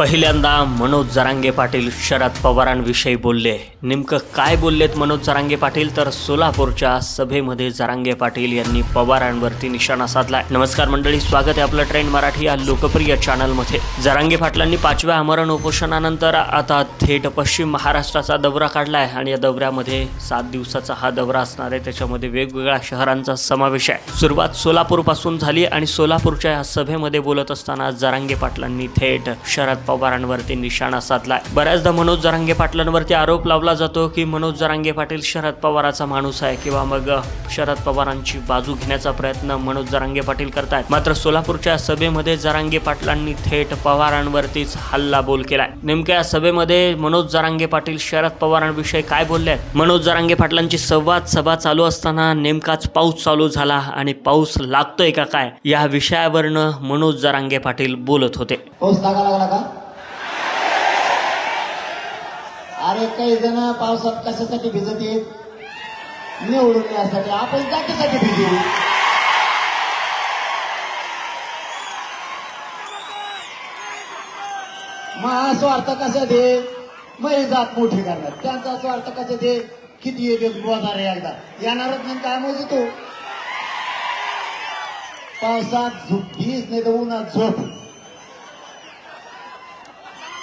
पहिल्यांदा मनोज जरांगे पाटील शरद पवारांविषयी बोलले. नेमकं काय बोललेत मनोज जरांगे पाटील? तर सोलापूरच्या सभेमध्ये जरांगे पाटील यांनी पवारांवरती निशाणा साधलाय नमस्कार मंडळी स्वागत आहे आपलं ट्रेंड मराठी या लोकप्रिय चॅनलमध्ये. जरांगे पाटलांनी पाचव्या आमरण उपोषणानंतर आता थेट पश्चिम महाराष्ट्राचा दौरा काढलाय आणि या दौऱ्यामध्ये सात दिवसाचा हा दौरा असणार आहे. त्याच्यामध्ये वेगवेगळ्या शहरांचा समावेश आहे. सुरुवात सोलापूरपासून झाली आणि सोलापूरच्या या सभेमध्ये बोलत असताना जरांगे पाटलांनी थेट शरद पवारांवरती निशाणा साधलाय. बऱ्याचदा मनोज जरांगे पाटलांवरती आरोप लावला जातो की मनोज जरांगे पाटील शरद पवाराचा माणूस आहे किंवा मग शरद पवारांची बाजू घेण्याचा प्रयत्न मनोज जरांगे पाटील करतायत. मात्र सोलापूरच्या सभेमध्ये जरांगे पाटलांनी थेट पवारांवरतीच हल्ला बोल केलाय. नेमक्या या सभेमध्ये मनोज जरांगे पाटील शरद पवारांविषयी काय बोलले आहेत? मनोज जरांगे पाटलांची संवाद सभा चालू असताना नेमकाच पाऊस चालू झाला आणि पाऊस लागतोय का काय? या विषयावरनं मनोज जरांगे पाटील बोलत होते. पाऊस लागा लागला का काही जण पावसात कशासाठी भिजत येत निवडून यासाठी आपण जातीसाठी भिजू. मग स्वार्थ कशा दे मग जात मोठी करणार. त्यांचा स्वार्थ कशा दे किती येणार बोलणार आहे एकदा. येणारच नाही काय मोजू तू? पावसात झोपीच नाही तर उन्हात झोप.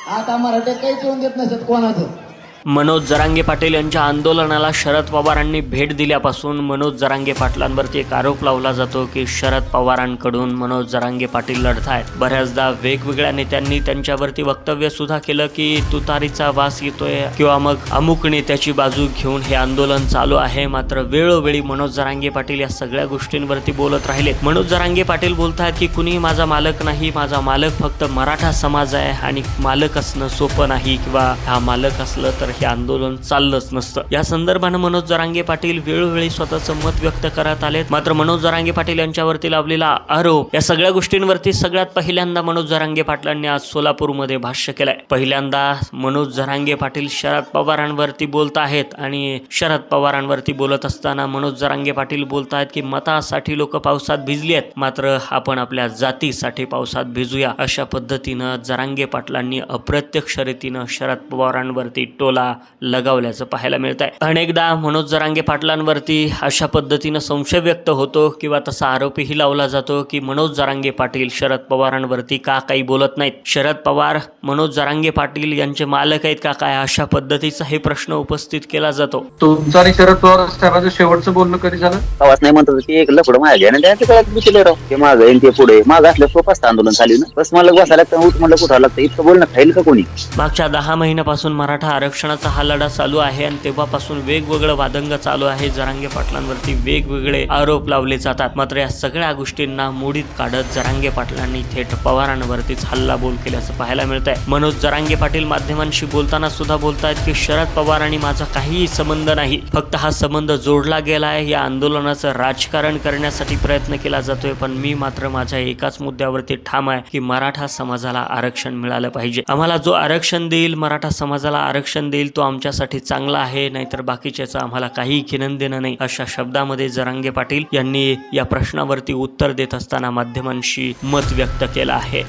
आता मराठ्यात काहीच येऊन देत नसत कोणाचं. मनोज जरांगे पाटील यांच्या आंदोलनाला शरद पवारांनी भेट दिल्यापासून मनोज जरांगे पाटलांवरती एक आरोप लावला जातो की शरद पवारांकडून मनोज जरांगे पाटील लढत आहेत बऱ्याचदा वेगवेगळ्या नेत्यांनी त्यांच्यावरती वक्तव्य सुद्धा केलं की तुतारीचा वास येतोय किंवा मग अमुक नेत्याची बाजू घेऊन हे आंदोलन चालू आहे. मात्र वेळोवेळी मनोज जरांगे पाटील या सगळ्या गोष्टींवरती बोलत राहिले मनोज जरांगे पाटील बोलतात की कुणी माझा मालक नाही माझा मालक फक्त मराठा समाज आहे आणि मालक असणं सोपं नाही किंवा हा मालक असलं तर हे आंदोलन चाललंच नसतं. या संदर्भानं मनोज जरांगे पाटील वेळोवेळी स्वतःचं मत व्यक्त करत आलेत. मात्र मनोज जरांगे पाटील यांच्यावरती लावलेला आरोप या सगळ्या गोष्टींवरती सगळ्यात पहिल्यांदा मनोज जरांगे पाटलांनी आज सोलापूरमध्ये भाष्य केलंय. पहिल्यांदा मनोज जरांगे पाटील शरद पवारांवरती बोलत आहेत आणि शरद पवारांवरती बोलत असताना मनोज जरांगे पाटील बोलत आहेत की मतासाठी लोक पावसात भिजली आहेत. मात्र आपण आपल्या जातीसाठी पावसात भिजूया. अशा पद्धतीनं जरांगे पाटलांनी अप्रत्यक्ष रीतीनं शरद पवारांवरती टोला लगावल्याचं पाहायला मिळत आहे अनेकदा मनोज जरांगे पाटलांवरती अशा पद्धतीनं संशय व्यक्त होतो किंवा तसा आरोपही लावला जातो की मनोज जरांगे पाटील शरद पवारांवरती का काही बोलत नाहीत. शरद पवार मनोज जरांगे पाटील यांचे मालक आहेत का काय? अशा पद्धतीचा हे प्रश्न उपस्थित केला जातो. तुमचं आणि शरद पवार साहेबांचं शेवटचं बोलणं कधी झालं? आवाज नाही म्हणतात की एक लफड माझ्या आणि त्याच्या काळात विचारलं राव ते मागं पुढे मागं असल्या सोपं असतं आंदोलन चालू ना बस मला बसायला लागतं उठ म्हणलं कुठं लागतं इतकं बोलणं खाईल का कोणी? मागच्या दहा महिन्यापासून मराठा आरक्षणाचा हा लढा चालू आहे आणि तेव्हापासून वेगवेगळं वादंग चालू आहे. जरांगे पाटलांवरती वेगवेगळे आरोप लावले जातात. मात्र या सगळ्या गोष्टींना मोडीत काढत जरांगे पाटलांनी थेट पवारांवरतीच हल्ला बोल केल्याचं पाहायला मिळत आहे मनोज जरांगे पाटील माध्यमांशी बोलताना सुद्धा बोलतायत की शरद पवार आणि माझा काहीही संबंध नाही. फक्त हा संबंध जोडला गेला आहे. या आंदोलनाचं राजकारण करण्यासाठी प्रयत्न केला जातोय. पण मी मात्र माझ्या एकाच मुद्द्यावरती ठाम आहे की मराठा समाजाला आरक्षण मिळालं पाहिजे. आम्हाला जो आरक्षण देईल मराठा समाजाला आरक्षण देईल तो आमच्यासाठी चांगला आहे नाहीतर बाकीच्याचं आम्हाला काही घेणं देणं नाही अशा शब्दामध्ये जरांगे पाटील यांनी या प्रश्नावरती उत्तर देत असताना माध्यमांशी मत व्यक्त केलं आहे.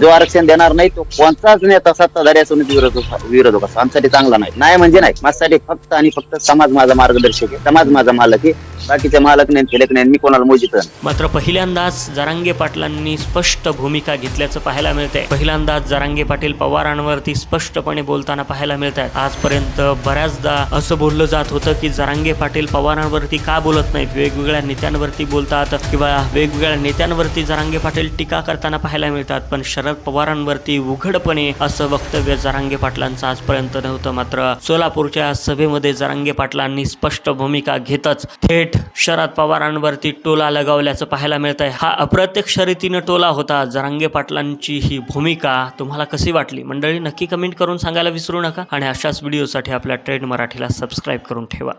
जो आरक्षण देणार नाही तो कोणताच नेता सत्ताधारी असून विरोधक विरोधक आमच्यासाठी चांगला नाही. नाही म्हणजे नाही. माझ्यासाठी फक्त आणि फक्त समाज माझा मार्गदर्शक आहे. समाज माझा मालक आहे. बाकीचे मालक नाही फेलक नाही मी कोणाला मोजित मात्र पहिल्यांदाच जरांगे पाटलांनी स्पष्ट भूमिका घेतल्याचं पाहायला मिळतंय. पहिल्यांदाच जरांगे पाटील पवारांवरती स्पष्टपणे बोलताना पाहायला मिळत आहेत आजपर्यंत बऱ्याचदा असं बोललं जात होतं की जरांगे पाटील पवारांवरती का बोलत नाहीत? वेगवेगळ्या नेत्यांवरती बोलतात किंवा वेगवेगळ्या नेत्यांवरती जरांगे पाटील टीका करताना पाहायला मिळतात पण शरद पवारांवरती उघडपणे असं वक्तव्य जरांगे पाटलांचं आजपर्यंत नव्हतं मात्र सोलापूरच्या सभेमध्ये जरांगे पाटलांनी स्पष्ट भूमिका घेतच. थेट शरद पवारांवरती टोला लगावल्याचं पाहायला मिळत आहे हा अप्रत्यक्ष रीतीनं टोला होता. जरांगे पाटलांची ही भूमिका तुम्हाला कशी वाटली? मंडळी नक्की कमेंट करून सांगायला विसरू नका आणि अशाच व्हिडिओसाठी आपल्या ट्रेंड मराठीला सबस्क्राईब करून ठेवा.